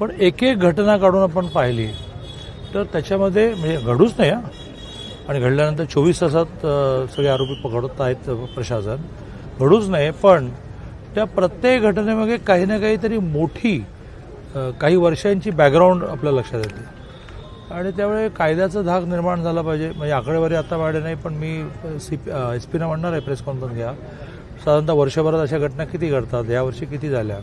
पण एक एक घटना काढून आपण पाहिली तर त्याच्यामध्ये म्हणजे घडूच नाही आणि घडल्यानंतर चोवीस तासात सगळे आरोपी पकडत आहेत प्रशासन. घडूच नाही पण त्या प्रत्येक घटनेमागे काही ना काहीतरी मोठी काही वर्षांची बॅकग्राऊंड आपल्या लक्षात येते. आणि त्यामुळे कायद्याचा धाक निर्माण झाला पाहिजे. म्हणजे आकडेवारी आता वाढे नाही पण मी सी पी एस पीनं म्हणणार आहे प्रेस कॉन्फरन्स घ्या. साधारणतः वर्षभरात अशा घटना किती घडतात? यावर्षी किती झाल्या?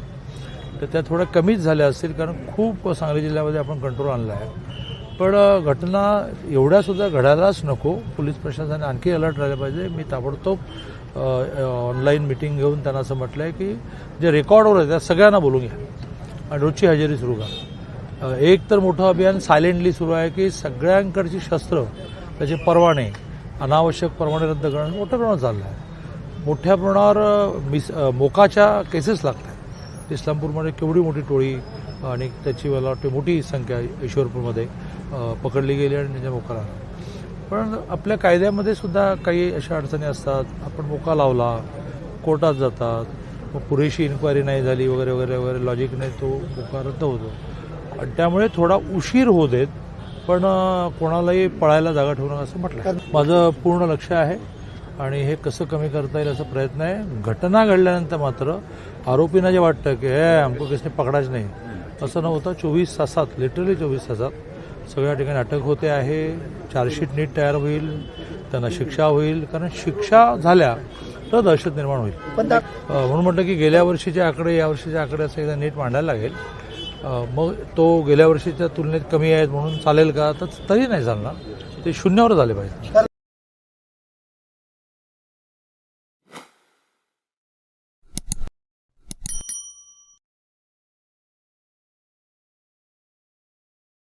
तर त्या थोड्या कमीच झाल्या असतील कारण खूप सांगली जिल्ह्यामध्ये आपण कंट्रोल आणला आहे. पण घटना एवढ्यासुद्धा घडायलाच नको. पोलीस प्रशासनाने आणखी अलर्ट राहिलं पाहिजे. मी ताबडतोब ऑनलाईन मिटिंग घेऊन त्यांना असं म्हटलं आहे की जे रेकॉर्डवर आहे त्या सगळ्यांना बोलून घ्या. आणि रोजची हजेरी सुरू करा. एक तर मोठं अभियान सायलेंटली सुरू आहे की सगळ्यांकडची शस्त्र त्याचे परवाने अनावश्यक परवाने रद्द करणं मोठ्या प्रमाणात चाललं आहे मोठ्या प्रमाणावर मिस मोकाच्या केसेस लागतात इस्लामपूरमध्ये केवढी मोठी टोळी आणि त्याची मला वाटते मोठी संख्या ईश्वरपूरमध्ये पकडली गेली आणि त्याच्या मोकाला. पण आपल्या कायद्यामध्ये सुद्धा काही अशा अडचणी असतात. आपण मोका लावला कोर्टात जातात मग पुरेशी इन्क्वायरी नाही झाली वगैरे वगैरे वगैरे लॉजिक नाही तो मोका रद्द होतो. आणि त्यामुळे थोडा उशीर होऊ देत पण कोणालाही पळायला जागा ठेवू नका असं म्हटलं. माझं पूर्ण लक्ष आहे. आणि हे कसं कमी करता येईल असा प्रयत्न आहे. घटना घडल्यानंतर मात्र आरोपींना जे वाटतं की हे आमको किसने पकडाच नाही. असं न होता चोवीस तासात लिटरली चोवीस तासात सगळ्या ठिकाणी अटक होते आहे. चार्जशीट नीट तयार होईल त्यांना शिक्षा होईल कारण शिक्षा झाल्या तर दहशत निर्माण होईल. म्हणून म्हटलं की गेल्या वर्षीचे आकडे या वर्षीचे आकडे असं एकदा नीट मांडायला लागेल. मग तो गेल्या वर्षीच्या तुलनेत कमी आहेत म्हणून चालेल का? तर तरी नाही चालणार. ते शून्यावर झाले पाहिजे.